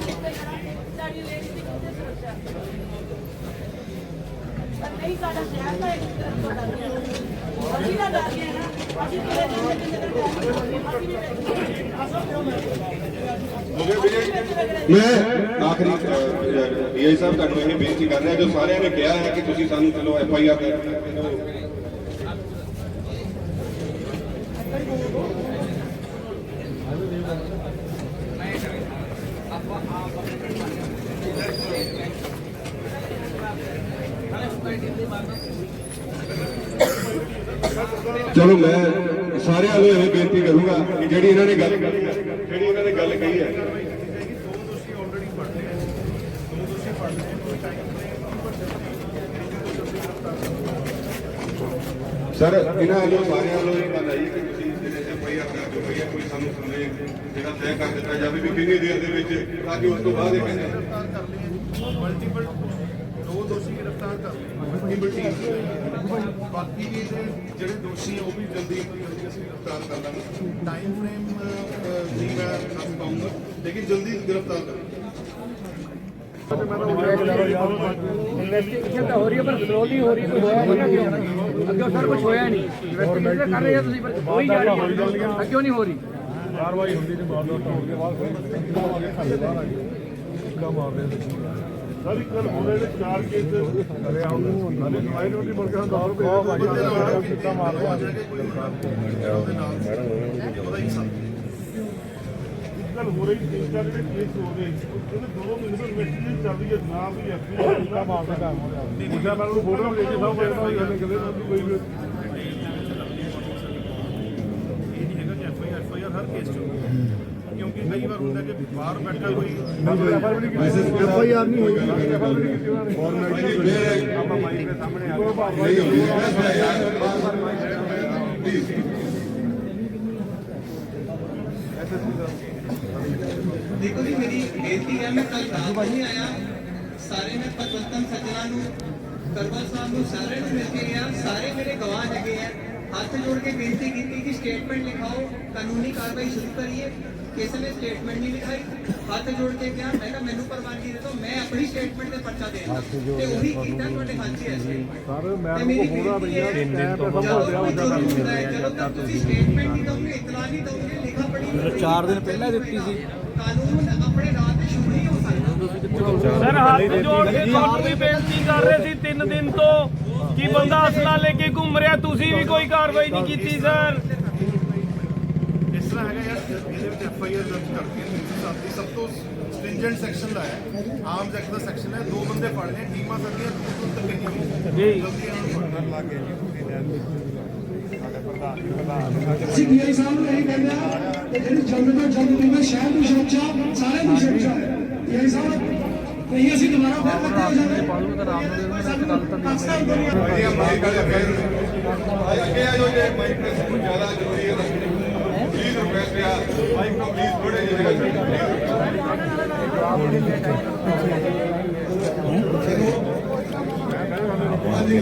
S10: ਨਹੀਂ, ਸਾਡਾ ਸ਼ਹਿਰ ਦਾ ਇੱਕ ਤਰਫ ਤੋਂ ਡਰ ਅਸੀਂ ਤਾਂ ਡਰ ਗਏ ਨਾ। ਅਸੀਂ ਤੁਰੇ ਜਾਂਦੇ ਜਿੰਨੇ
S2: ਮੈਂ ਆਖਰੀ ਡੀਆਈ ਸਾਹਿਬ ਤੁਹਾਨੂੰ ਇਹ ਬੇਨਤੀ ਕਰ ਰਿਹਾ ਜੋ ਸਾਰਿਆਂ ਨੇ ਕਿਹਾ ਹੈ ਕਿ ਤੁਸੀਂ ਸਾਨੂੰ ਚਲੋ ਐਫ ਆਈ ਆਰ ਚਲੋ ਮੈਂ ਸਾਰਿਆਂ ਨੂੰ ਇਹ ਬੇਨਤੀ ਕਰੂੰਗਾ ਕਿ ਜਿਹੜੀ ਇਹਨਾਂ ਨੇ ਗੱਲ ਜਿਹੜੀ ਇਹਨਾਂ ਨੇ ਗੱਲ ਕਹੀ ਹੈ। ਸਰ, ਇਹਨਾਂ ਵੱਲੋਂ ਸਾਰਿਆਂ ਨੂੰ ਇਹ ਗੱਲ ਆਈ ਕਿ ਤੁਸੀਂ ਜਿਹੜੇ ਐਫ ਆਈ ਆਰ ਹੈ, ਕੋਈ ਸਾਨੂੰ ਸਮੇਂ ਜਿਹੜਾ ਤੈਅ ਕਰ ਦਿੱਤਾ ਜਾਵੇ ਵੀ ਕਿੰਨੀ ਦੇਰ ਦੇ ਵਿੱਚ, ਤਾਂ ਕਿ ਉਸ ਤੋਂ ਬਾਅਦ ਇਹ ਕਹਿੰਦੇ
S6: ਮਲਟੀਪਲ ਗ੍ਰਿਫਤਾਰ ਕਰ ਲਏ ਮਲਟੀਪਲ ਟੀਮ ਬਾਕੀ ਵੀ ਜਿਹੜੇ ਜਿਹੜੇ ਦੋਸ਼ੀ ਆ ਉਹ ਵੀ ਜਲਦੀ ਤੋਂ ਜਲਦੀ ਅਸੀਂ ਗ੍ਰਿਫਤਾਰ ਕਰ ਲਾਂਗੇ ਟਾਈਮ ਫਰੇਮ ਨਹੀਂ ਮੈਂ ਦੱਸ ਪਾਉਂਗਾ ਲੇਕਿਨ ਜਲਦੀ ਗ੍ਰਿਫਤਾਰ ਕਰਾਂਗੇ
S5: ਇਨਵੈਸਟੀਗੇਸ਼ਨ ਤਾਂ ਹੋ ਰਹੀ ਹੈ ਪਰ ਸਲੋਲੀ ਹੋ ਰਹੀ ਹੈ ਹੋਇਆ ਨਹੀਂ ਕਿਉਂ ਅੱਗੇ ਸਰ ਕੁਝ ਹੋਇਆ ਨਹੀਂ ਇਨਵੈਸਟੀਗੇਸ਼ਨ ਕਰ ਰਹੇ ਹੋ ਤੁਸੀਂ ਪਰ ਹੋਈ ਜਾ ਰਹੀ ਹੈ ਕਿਉਂ ਨਹੀਂ ਹੋ ਰਹੀ
S7: ਕਾਰਵਾਈ ਹੁੰਦੀ ਨਹੀਂ ਬਾਅਦ ਵਿੱਚ ਹੋਣ ਦੇ ਬਾਅਦ ਫਿਰ ਬਾਹਰ ਆ ਗਏ ਇੱਕਾ ਮਾਰਦੇ ਸਰ ਗੱਲ ਹੋਰੇ ਦੇ ਚਾਰ ਕੇਸ ਕਰਿਆ ਹੁਣ ਨਾਲੇ ਦਵਾਈ ਰੋਟੀ ਮੁੜ ਕੇ 10 ਰੁਪਏ ਕਿੱਦਾਂ ਮਾਰਦੇ ਆ ਇੱਕ ਗੱਲ ਹੋ ਰਹੀ ਤਿੰਨ ਚਾਰ ਜਿਹੜੇ ਕੇਸ ਹੋ ਰਹੇ ਉਹਦੇ ਦੋਨੋਂ ਤੋਂ ਇਨਵੈਸਟੀਗੇਸ਼ਨ ਚੱਲ ਰਹੀ ਹੈ ਨਾ ਵੀ ਐਫਆਈਆਰ ਦਾ ਮਾਮਲਾ ਹੋ ਰਿਹਾ ਮੁੰਡਾ ਮੈਂ ਉਹਨੂੰ ਫੋਟੋ ਲੈ ਕੇ ਸਭ ਕਹਿੰਦਾ ਹੋਈ ਗੱਲ ਕਰੇ ਨਾ ਕੋਈ ਵੀ
S6: ਕਿਉਂਕਿ ਕਈ ਵਾਰ ਹੁੰਦਾ ਕਿ ਬਾਹਰ ਬੈਠਾ ਕੋਈ।
S7: ਐਫਆਈਆਰ ਨਹੀਂ ਹੋਈ ਐਫਆਈਆਰ ਨਹੀਂ ਕੀਤੀ ਉਹਨਾਂ ਨੇ ਫਾਰਮੈਲਿਟੀ ਆਪਾਂ ਮਾਈਕ ਦੇ ਸਾਹਮਣੇ ਆ
S11: ਦੇਖੋ ਜੀ, ਮੇਰੀ ਬੇਨਤੀ ਹੈ, ਮੈਂ ਕੱਲ ਰਾਤ ਨਹੀਂ ਆਇਆ। ਸਾਰੇ ਮੈਂ ਪਤਵੰਤਨ ਸੱਜਣਾ ਨੂੰ ਕਰਵਲ ਸਾਹਿਬ ਨੂੰ ਸਾਰੇ ਨੂੰ ਮਿਲ ਕੇ ਗਿਆ। ਸਾਰੇ ਮੇਰੇ ਗਵਾਹ ਹੈਗੇ ਆ। ਹੱਥ ਜੋੜ ਕੇ ਬੇਨਤੀ ਕੀਤੀ ਕਿ ਸਟੇਟਮੈਂਟ ਲਿਖਾਓ, ਕਾਨੂੰਨੀ ਕਾਰਵਾਈ ਸ਼ੁਰੂ ਕਰੀਏ। ਕਿਸੇ ਨੇ ਸਟੇਟਮੈਂਟ ਨਹੀਂ ਲਿਖਾਈ ਹੱਥ ਜੋੜ ਕੇ ਕਿਹਾ ਮੈਂ ਕਿਹਾ ਮੈਨੂੰ ਪ੍ਰਵਾਨਗੀ ਦੇ ਦਿਓ ਮੈਂ ਆਪਣੀ ਸਟੇਟਮੈਂਟ ਤੇ ਪਰਚਾ ਦੇਣਾ ਤੇ ਉਹੀ ਕੀਤਾ ਤੁਹਾਡੇ 'ਚ ਹੈ।
S7: ਸਰ ਮੈਂ
S11: ਮੇਰੀ
S7: ਹੋਣਾ ਭਈਆ
S11: ਹੈ,
S7: ਟਾਈਮ ਤੇ ਰਿਹਾ
S11: ਕੋਈ
S7: ਉਹਦਾ
S11: ਹੈ, ਜਦੋਂ ਤੱਕ ਤੁਸੀਂ ਸਟੇਟਮੈਂਟ ਨਹੀਂ ਦੋਗੇ ਇਤਲਾ ਨਹੀਂ ਦੋਗੇ ਲਿਖਾ ਪੜੀ ਚਾਰ ਦਿਨ ਪਹਿਲਾਂ ਦਿੱਤੀ ਸੀ। ਕਾਨੂੰਨ ਆਪਣੇ ਰਾਹ ਤੇ ਸ਼ੁਰੂ ਨਹੀਂ ਹੋ ਸਕਦਾ।
S7: ਸਰ ਹੱਥ ਜੋੜ ਕੇ ਤੁਹਾਨੂੰ ਵੀ ਬੇਨਤੀ ਕਰ ਰਹੇ ਸੀ 3 ਦਿਨ ਤੋਂ ਕਿ ਬੰਦਾ ਅਸਲਾ ਲੈ ਕੇ ਘੁੰਮ ਰਿਹਾ ਤੁਸੀਂ ਵੀ ਕੋਈ ਕਾਰਵਾਈ ਨਹੀਂ ਕੀਤੀ ਸਰ।
S6: ਤਰ੍ਹਾਂ ਹੈਗਾ ਯਾਰ ਇਹਦੇ ਵਿੱਚ ਐਫ ਆਈ ਆਰ ਦਰਜ ਕਰਕੇ 307 ਦੀ ਸਭ ਤੋਂ ਸਟ੍ਰਿੰਜੈਂਟ ਸੈਕਸ਼ਨ ਦਾ ਹੈ। ਆਰਮਸ ਐਕਟ ਦਾ ਸੈਕਸ਼ਨ ਹੈ ਦੋ ਬੰਦੇ ਫੜ ਲਏ ਟੀਮਾਂ ਸਾਡੀਆਂ ਦੋ ਤੋਂ ਤੱਕ ਨਹੀਂ ਜੀ। ਜਲਦੀ ਇਹਨਾਂ ਨੂੰ ਫੜਨਾ ਲੱਗ
S8: ਅਸੀਂ ਡੀਆਈ ਸਾਹਿਬ ਨੂੰ ਇਹ ਕਹਿੰਦੇ ਆ ਕਿ ਜਿਹੜੀ ਜਲਦ ਤੋਂ ਜਲਦ ਟੀਮ ਸ਼ਹਿਰ ਦੀ ਸੁਰੱਖਿਆ ਸਾਰੇ ਦੀ ਸੁਰੱਖਿਆ ਡੀਆਈ ਸਾਹਿਬ ਨਹੀਂ ਅਸੀਂ ਦੁਬਾਰਾ ਫਿਰ ਇਕੱਠੇ ਹੋ ਜਾਂਦੇ ਪਾਲੂ ਦਾ ਰਾਮ ਨੂੰ
S2: ਭਾਈ ਆਪਾਂ ਇਹ ਗੱਲ ਫਿਰ ਅੱਗੇ ਆ ਜੋ ਜੇ ਮਾਈਕ ਪ੍ਰੈਸ ਨੂੰ ਜ਼ਿਆਦਾ ਜ਼ਰੂਰੀ ਹੈ 아니,